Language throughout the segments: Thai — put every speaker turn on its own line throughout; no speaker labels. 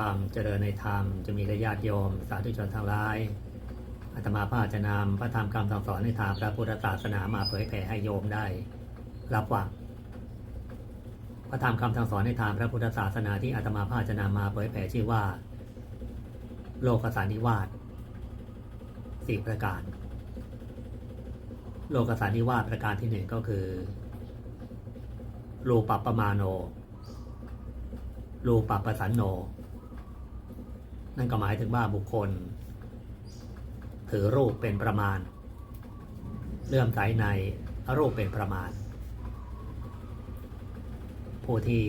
ความเจริญในธรรมจะมีระญาติโยม สาธุชนทั้งหลายอาตมาภาพจะนำพระธรรมคำสั่งสอนในทางพระพุทธศาสนามาเผยแผ่ให้โยมได้รับฟังพระธรรมคำสั่งสอนในทางพระพุทธศาสนาที่อาตมาภาพจะนำมาเผยแผ่ชื่อว่า โลกสานิวาสสี่ประการ โลกสานิวาสประการที่หนึ่งก็คือรูปปปมาโนรูปปัปปสันโน นั่นก็หมายถึงว่าบุคคล ถือรูปเป็นประมาณ เลื่อมใสในรูปเป็นประมาณ ผู้ที่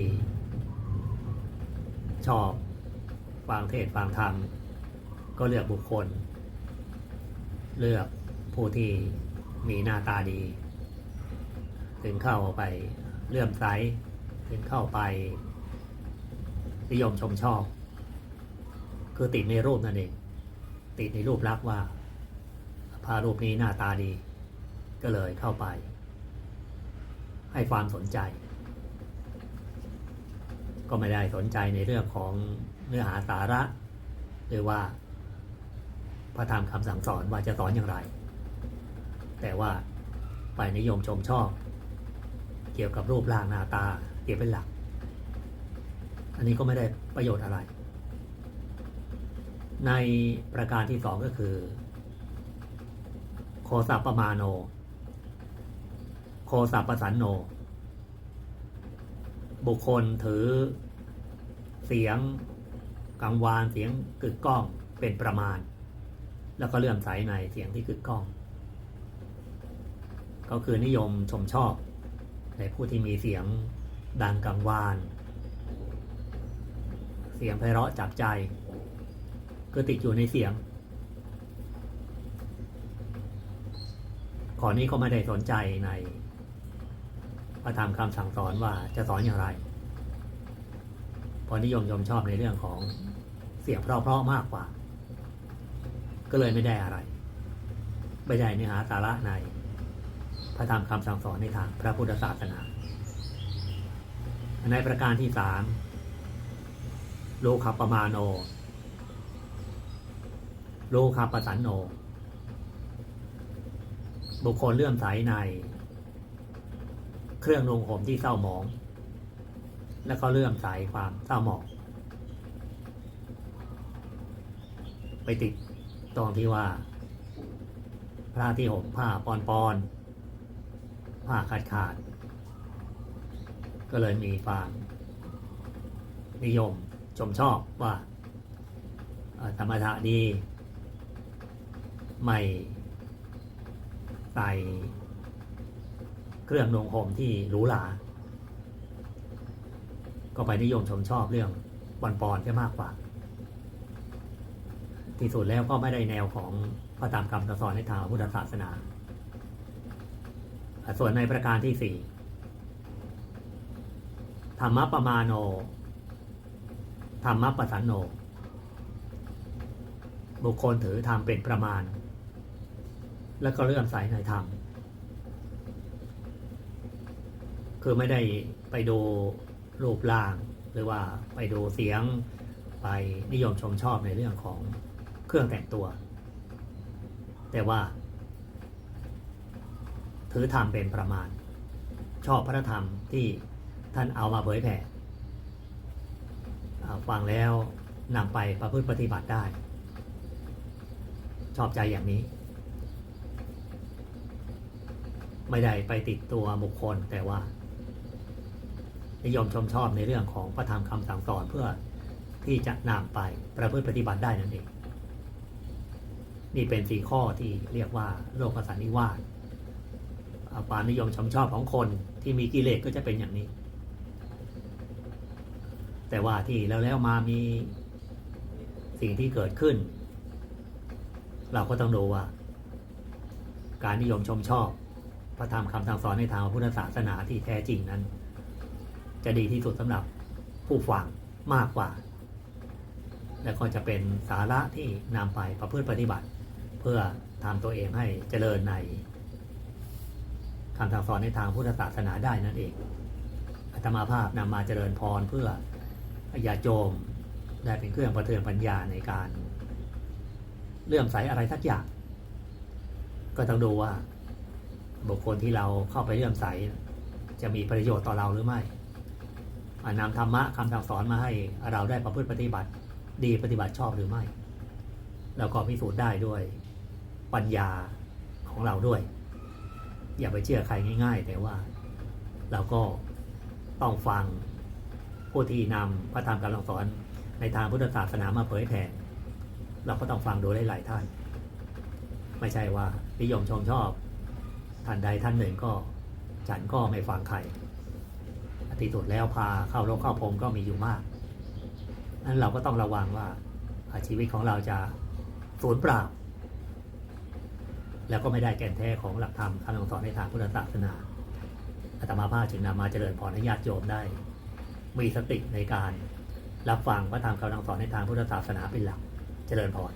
ชอบฟังเทศฟังธรรม ก็เลือกบุคคล เลือกผู้ที่มีหน้าตาดี ถึงเข้าไปเลื่อมใสถึงเข้าไปนิยมชมชอบ คือติดในรูปนั่นเอง ติดในรูปลักษณ์ว่าพระรูปนี้หน้าตาดี ก็เลยเข้าไป ให้ความสนใจ ก็ไม่ได้สนใจในเรื่องของเนื้อหาสาระหรือว่า พระธรรมคำสั่งสอนว่าจะสอนอย่างไร แต่ว่าไปนิยมชมชอบ เกี่ยวกับรูปร่างหน้าตาเกี่ยวเป็นหลัก อันนี้ก็ไม่ได้ประโยชน์อะไร ในประการที่สองก็คือ โคสัปปมาโน โคสัปปสันโน บุคคลถือเสียงกังวานเสียงกึกก้องเป็นประมาณ แล้วก็เลื่อมใสในเสียงที่กึกก้อง ก็คือนิยมชมชอบ ในผู้ที่มีเสียงดังกังวาน เสียงไพเราะจับใจ คือติดอยู่ในเสียงขอนี้ก็ไม่ได้สนใจในพระธรรมคำสั่งสอนว่าจะสอนอย่างไรเพอนิยมชมชอบในเรื่องของเสียงเพราะๆมากกว่า ก็เลยไม่ได้อะไร ไม่ได้เนื้อหาสาระในพระธรรมคำสั่งสอนในทางพระพุทธศาสนา ในประการที่สามโลคาปมาโน โลคาปสันโน บุคคลเลื่อมใสใน เครื่องนงห่มที่เศร้าหมอง และก็เลื่อมใสความเศร้าหมอง ไปติดตรงที่ว่า พระที่ห่มผ้าปอนปอนๆผ้าขาดขาดๆก็เลยมีความนิยมชมชอบว่าธรรมะดี ไม่ใส่เครื่องนงห่มที่หรูหราก็ไปนิยมชมชอบเรื่องปอนปอนจะมากกว่า ที่สุดแล้วก็ไม่ได้แนวของพระตามคำสอนในทางพุทธศาสนา ส่วนในประการที่สี่ธรรมะประมาโน ธรรมะปสันโน บุคคลถือธรรมเป็นประมาณ แล้วก็เลื่อมใสในธรรมคือไม่ได้ไปดูรูปร่าง หรือว่าไปดูเสียงไปนิยมชมชอบในเรื่องของเครื่องแต่งตัว แต่ว่า ถือธรรมเป็นประมาณ ชอบพระธรรมที่ท่านเอามาเผยแผ่ฟังแล้วนำไปประพฤติปฏิบัติได้ ชอบใจอย่างนี้ ไม่ได้ไปติดตัวบุคคลแต่ว่า นิยมชมชอบในเรื่องของพระธรรมคำสั่งสอนเพื่อที่จะนำไปประพฤติปฏิบัติได้นั่นเอง นี่เป็นสี่ข้อที่เรียกว่าโลกสันนิวาสอ่าความนิยมชมชอบของคนที่มีกิเลสก็จะเป็นอย่างนี้ แต่ว่าที่แล้วแล้วมามีสิ่งที่เกิดขึ้น เราก็ต้องดูว่า การนิยมชมชอบ พระธรรมคำสั่งสอนในทางพุทธศาสนาที่แท้จริงนั้น จะดีที่สุดสำหรับผู้ฟังมากกว่า และก็จะเป็นสาระที่นำไปประพฤติปฏิบัติ เพื่อทำตัวเองให้เจริญในคำสั่งสอนในทางพุทธศาสนาได้นั่นเองอาตมาภาพนำมาเจริญพรเพื่อญาโยมได้เป็นเครื่องประเทืองปัญญาในการ เลื่อมใสอะไรสักอย่าง ก็ต้องดูว่า บุคคลที่เราเข้าไปเลื่อมใส จะมีประโยชน์ต่อเราหรือไม่นำธรรมะคำสั่งสอนมาให้เราได้ประพฤติปฏิบัติดีปฏิบัติชอบหรือไม่แล้วก็พิสูจน์ได้ด้วยปัญญาของเราด้วย อย่าไปเชื่อใครง่าย ๆ แต่ว่าเราก็ต้องฟังผู้ที่นำพระธรรมคำสั่งสอนในทางพุทธศาสนามาเผยแผ่เราก็ต้องฟังดูหลายๆท่าน ไม่ใช่ว่านิยมชมชอบ ท่านใดท่านหนึ่งก็ฉันก็ไม่ฟังใครอธิสุดแล้วพาเข้าโลกเข้าพงก็มีอยู่มากนั้นเราก็ต้องระวังว่าชีวิตของเราจะสูญเปล่า แล้วก็ไม่ได้แก่นแท้ของหลักธรรมคำสั่งสอนในทางพุทธศาสนาอาตมาภาพจึงนำมาเจริญพรให้ญาติโยมได้ มีสติในการรับฟังพระธรรมคำสั่งสอนในทางพุทธศาสนาเป็นหลัก เจริญพร